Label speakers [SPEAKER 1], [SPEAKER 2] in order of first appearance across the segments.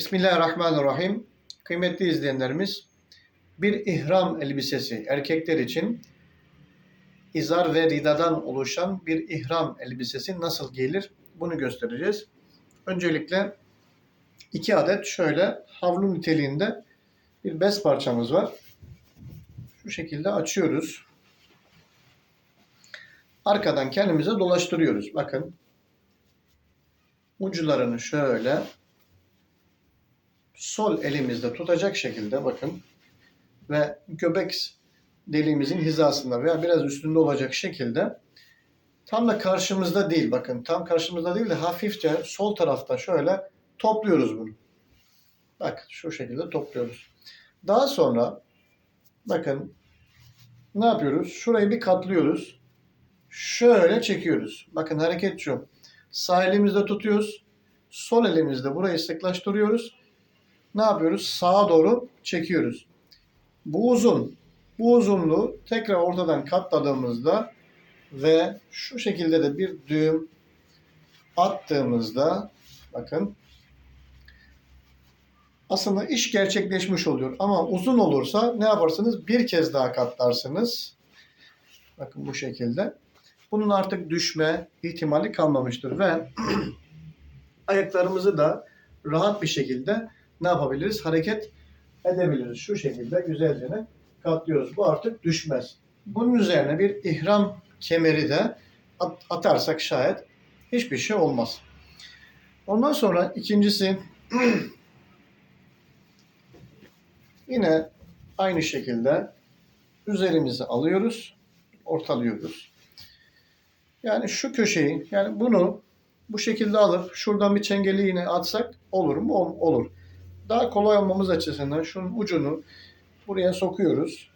[SPEAKER 1] Bismillahirrahmanirrahim. Kıymetli izleyenlerimiz, bir ihram elbisesi erkekler için izar ve ridadan oluşan bir ihram elbisesi nasıl giyilir bunu göstereceğiz. Öncelikle iki adet şöyle havlu niteliğinde bir bez parçamız var. Şu şekilde açıyoruz. Arkadan kendimize dolaştırıyoruz. Bakın. Uçlarını şöyle sol elimizde tutacak şekilde bakın ve göbek deliğimizin hizasında veya biraz üstünde olacak şekilde tam da karşımızda değil bakın tam karşımızda değil de hafifçe sol tarafta şöyle topluyoruz bunu. Bak şu şekilde topluyoruz. Daha sonra bakın ne yapıyoruz? Şurayı bir katlıyoruz. Şöyle çekiyoruz. Bakın hareket şu. Sağ elimizde tutuyoruz. Sol elimizde burayı sıklaştırıyoruz ne yapıyoruz? Sağa doğru çekiyoruz. Bu uzun. Bu uzunluğu tekrar ortadan katladığımızda ve şu şekilde de bir düğüm attığımızda bakın aslında iş gerçekleşmiş oluyor. Ama uzun olursa ne yaparsınız? Bir kez daha katlarsınız. Bakın bu şekilde. Bunun artık düşme ihtimali kalmamıştır ve ayaklarımızı da rahat bir şekilde ne yapabiliriz? Hareket edebiliriz. Şu şekilde güzelce katlıyoruz. Bu artık düşmez. Bunun üzerine bir ihram kemeri de atarsak şayet hiçbir şey olmaz. Ondan sonra ikincisi yine aynı şekilde üzerimizi alıyoruz, ortalıyoruz. Yani şu köşeyi, yani bunu bu şekilde alıp şuradan bir çengeli yine atsak olur mu? Olur. Daha kolay olmamız açısından şunun ucunu buraya sokuyoruz.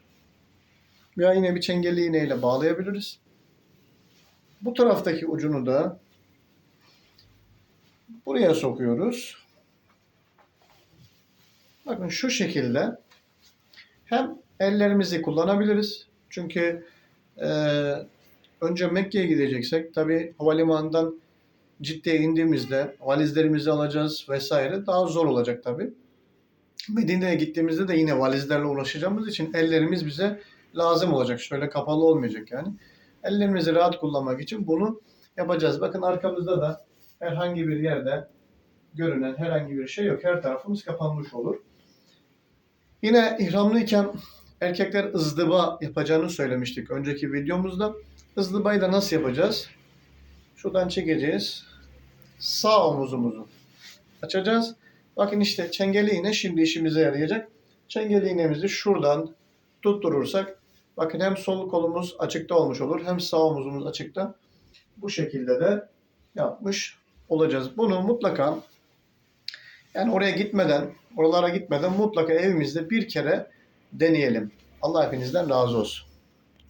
[SPEAKER 1] Veya yine bir çengelli iğneyle bağlayabiliriz. Bu taraftaki ucunu da buraya sokuyoruz. Bakın şu şekilde hem ellerimizi kullanabiliriz. Çünkü e, önce Mekke'ye gideceksek tabi havalimanından ciddiye indiğimizde valizlerimizi alacağız vesaire daha zor olacak tabi. Medine'ye gittiğimizde de yine valizlerle ulaşacağımız için ellerimiz bize lazım olacak. Şöyle kapalı olmayacak yani. Ellerimizi rahat kullanmak için bunu yapacağız. Bakın arkamızda da herhangi bir yerde görünen herhangi bir şey yok. Her tarafımız kapanmış olur. Yine ihramlıyken erkekler ızdıba yapacağını söylemiştik önceki videomuzda. Izdıbayı da nasıl yapacağız? Şuradan çekeceğiz. Sağ omuzumuzu açacağız. Bakın işte çengeli iğne şimdi işimize yarayacak. Çengeli iğnemizi şuradan tutturursak bakın hem sol kolumuz açıkta olmuş olur hem sağ omuzumuz açıkta. Bu şekilde de yapmış olacağız. Bunu mutlaka yani oraya gitmeden, oralara gitmeden mutlaka evimizde bir kere deneyelim. Allah hepinizden razı olsun.